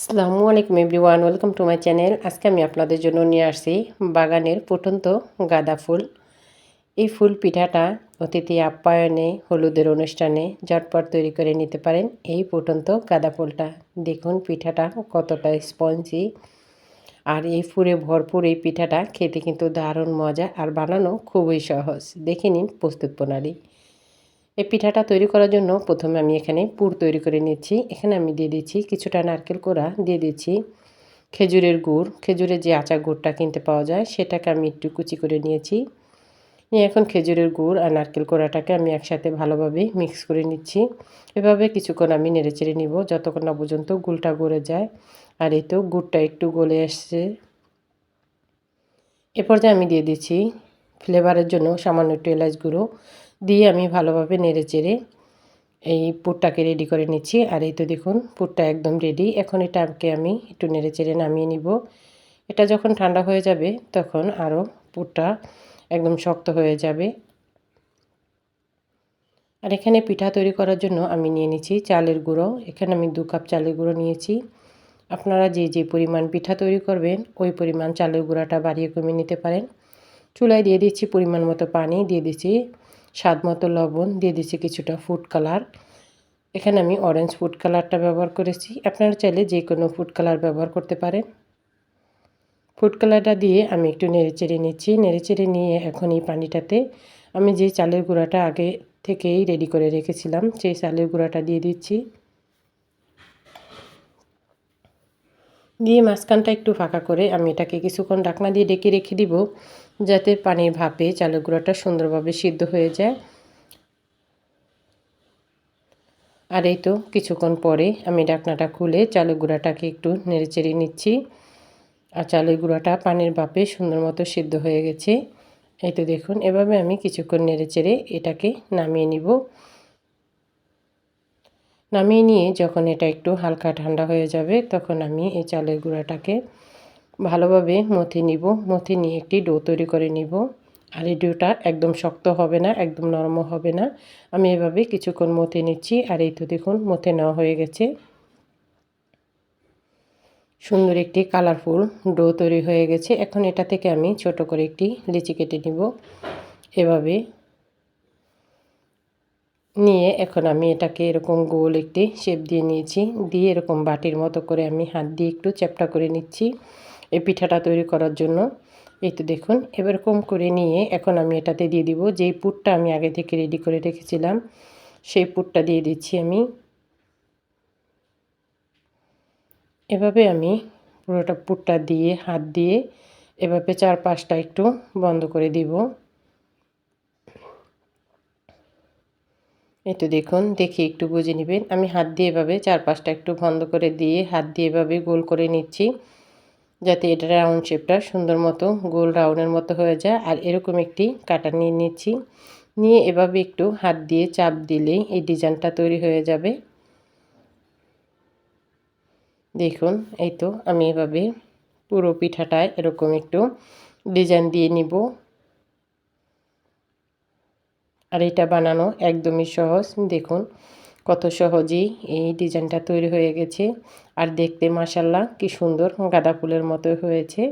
আসসালামু আলাইকুম everyone, welcome to my channel. আজকে আমি আপনাদের জন্য নিয়ে আসছি বাগানের ফুটন্ত গাঁদা ফুল। এই ফুল পিঠাটা অতিথি আপ্যায়নে, হলুদের অনুষ্ঠানে ঝটপট তৈরি করে নিতে পারেন এই ফুটন্ত গাঁদা ফুলটা। দেখুন পিঠাটা কতটা স্পঞ্জি। আর এই ফুলে ভরপুর এই পিঠাটা খেতে কিন্তু দারুণ মজা আর বানানো খুবই সহজ। দেখে নিন প্রস্তুত প্রণালী। পিঠাটা তৈরি করার জন্য প্রথমে আমি এখানে পুর তৈরি করে নিচ্ছি। এখানে আমি দিয়ে দিচ্ছি কিছুটা নারকেল কোড়া, দিয়ে দিচ্ছি খেজুরের গুড়। খেজুরের যে আচার গুড়টা কিনতে পাওয়া যায়, সেটাকে আমি একটু কুচি করে নিয়েছি। নিয়ে এখন খেজুরের গুড় আর নারকেল কোড়াটাকে আমি একসাথে ভালোভাবে মিক্স করে নিচ্ছি। এভাবে কিছুক্ষণ আমি নেড়ে চেড়ে নিব, যতক্ষণ না পর্যন্ত গুড়টা গড়ে যায়। আর এই তো গুড়টা একটু গলে আসছে। এ পর্যায়ে আমি দিয়ে দিচ্ছি ফ্লেভারের জন্য সামান্য একটু এলাচ গুঁড়ো। দিয়ে আমি ভালোভাবে নেড়ে চেড়ে এই পুরটাকে রেডি করে নিচ্ছি। আর এই তো দেখুন, পুরটা একদম রেডি এখন এটাকে আমি একটু নেড়ে চেড়ে নামিয়ে নিব। এটা যখন ঠান্ডা হয়ে যাবে, তখন আরও পুরটা একদম শক্ত হয়ে যাবে। আর এখানে পিঠা তৈরি করার জন্য আমি নিয়ে নিচ্ছি চালের গুঁড়ো। এখানে আমি দু কাপ চালের গুঁড়ো নিয়েছি। আপনারা যে যে পরিমাণ পিঠা তৈরি করবেন, ওই পরিমাণ চালের গুঁড়াটা বাড়িয়ে কমিয়ে নিতে পারেন। চুলায় দিয়ে দিচ্ছি পরিমাণ মতো পানি, দিয়ে দিচ্ছি স্বাদ মতো লবণ, দিয়ে দিচ্ছি কিছুটা ফুড কালার এখানে আমি অরেঞ্জ ফুড কালারটা ব্যবহার করেছি। আপনারা চাইলে যে কোনো ফুড কালার ব্যবহার করতে পারেন। ফুড কালারটা দিয়ে আমি একটু নেড়েচেড়ে নিচ্ছি। নেড়েচেড়ে নিয়ে এখন এই পানিটাতে আমি যে চালের গুঁড়াটা আগে থেকেই রেডি করে রেখেছিলাম, সেই চালের গুঁড়াটা দিয়ে দিচ্ছি। দিয়ে মাঝখানটা একটু ফাঁকা করে আমি এটাকে কিছুক্ষণ ডাকনা দিয়ে ডেকে রেখে দিব। যাতে পানির ভাপে চালের গুঁড়াটা সুন্দরভাবে সিদ্ধ হয়ে যায়। আর এই তো কিছুক্ষণ পরে আমি ডাকনাটা খুলে চালের গুঁড়াটাকে একটু নেড়েচেড়ে নিচ্ছি। আর চালের গুঁড়াটা পানির ভাপে সুন্দর মতো সিদ্ধ হয়ে গেছে। এই তো দেখুন, এভাবে আমি কিছুক্ষণ নেড়েচেড়ে এটাকে নামিয়ে নিব। নামিয়ে নিয়ে যখন এটা একটু হালকা ঠান্ডা হয়ে যাবে, তখন আমি এই চালের গুঁড়াটাকে ভালোভাবে মথে নিব। মথে নিয়ে একটি ডো তৈরি করে নিব। আর এই ডোটা একদম শক্ত হবে না, একদম নরম হবে না। আমি এভাবে কিছুক্ষণ মথে নিচ্ছি। আর এই তো দেখুন, মথে নেওয়া হয়ে গেছে। সুন্দর একটি কালারফুল ডো তৈরি হয়ে গেছে। এখন এটা থেকে আমি ছোট করে একটি লিচি কেটে নিব। এভাবে নিয়ে এখন আমি এটাকে এরকম গোল একটি শেপ দিয়ে নিয়েছি। দিয়ে এরকম বাটির মতো করে আমি হাত দিয়ে একটু চ্যাপটা করে নিচ্ছি। এই পিঠাটা তৈরি করার জন্য। এই তো দেখুন এরকম করে নিয়ে এখন আমি এটাতে দিয়ে দিব। যেই পুরটা আমি আগে থেকে রেডি করে রেখেছিলাম, সেই পুরটা দিয়ে দিচ্ছি আমি। এভাবে আমি পুরোটা পুরটা দিয়ে, হাত দিয়ে এভাবে চার পাঁচটা একটু বন্ধ করে দিব। এই তো দেখুন, দেখি একটু বুঝে নেবেন। আমি হাত দিয়ে এভাবে চার পাঁচটা একটু বন্ধ করে দিয়ে, হাত দিয়ে এভাবে গোল করে নিচ্ছি। যাতে এটা রাউন্ড শেপটা সুন্দর মতো গোল রাউন্ডের মতো হয়ে যায়। আর এরকম একটি কাটা নিয়ে নিচ্ছি। নিয়ে এভাবে একটু হাত দিয়ে চাপ দিলেই এই ডিজাইনটা তৈরি হয়ে যাবে। দেখুন, এই তো আমি এভাবে পুরো পিঠাটায় এরকম একটু ডিজাইন দিয়ে নিব। আর এটা বানানো একদমই সহজ। দেখুন কত সহজেই এই ডিজাইনটা তৈরি হয়ে গেছে। আর দেখতে মাসাল্লাহ কি সুন্দর গাঁদা ফুলের মতো হয়েছে।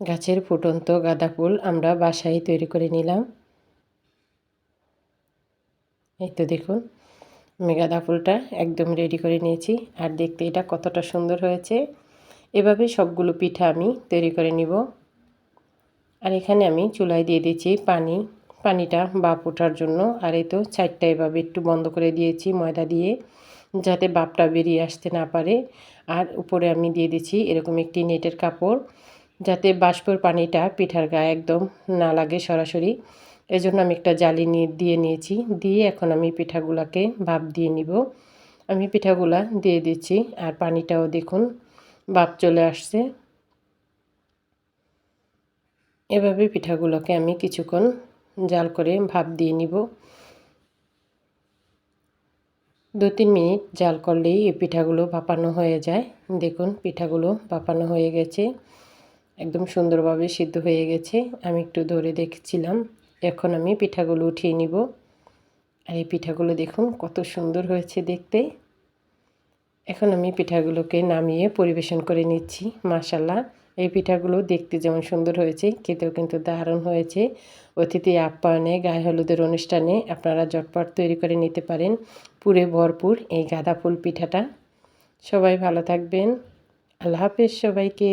গাছের ফুটন্ত গাঁদা ফুল আমরা বাসায় তৈরি করে নিলাম। এই তো দেখুন, আমি গাঁদা ফুলটা একদম রেডি করে নিয়েছি। আর দেখতে এটা কতটা সুন্দর হয়েছে। এভাবে সবগুলো পিঠা আমি তৈরি করে নিব। আর এখানে আমি চুলায় দিয়ে দিচ্ছি পানি। পানিটা বাপ ওঠার জন্য। আর এই তো চারটা এভাবে একটু বন্ধ করে দিয়েছি ময়দা দিয়ে, যাতে বাপটা বেরিয়ে আসতে না পারে। আর উপরে আমি দিয়ে দিচ্ছি এরকম একটি নেটের কাপড়, যাতে বাষ্পর পানিটা পিঠার গায়ে একদম না লাগে সরাসরি। এজন্য আমি একটা জালি নিয়ে দিয়ে নিয়েছি। দিয়ে এখন আমি পিঠাগুলাকে ভাপ দিয়ে নিব। আমি পিঠাগুলা দিয়ে দিচ্ছি। আর পানিটাও দেখুন, বাপ চলে আসছে। এভাবে পিঠাগুলোকে আমি কিছুক্ষণ জাল করে ভাপ দিয়ে নিব। দু তিন মিনিট জাল করলেই এই পিঠাগুলো ভাপানো হয়ে যায়। দেখুন, পিঠাগুলো ভাপানো হয়ে গেছে। একদম সুন্দরভাবে সিদ্ধ হয়ে গেছে। আমি একটু ধরে দেখছিলাম। এখন আমি পিঠাগুলো উঠিয়ে নিব। আর এই পিঠাগুলো দেখুন, কত সুন্দর হয়েছে দেখতে। এখন আমি পিঠাগুলোকে নামিয়ে পরিবেশন করে নিচ্ছি মাশাল্লাহ এই পিঠাগুলো দেখতে যেমন সুন্দর হয়েছে, খেতেও কিন্তু দারুণ হয়েছে। অতিথি আপ্যায়নে, গায়ে হলুদের অনুষ্ঠানে আপনারা জটপট তৈরি করে নিতে পারেন। পুরে ভরপুর এই গাঁদা ফুল পিঠাটা। সবাই ভালো থাকবেন। আল্লাহ হাফেজ সবাইকে।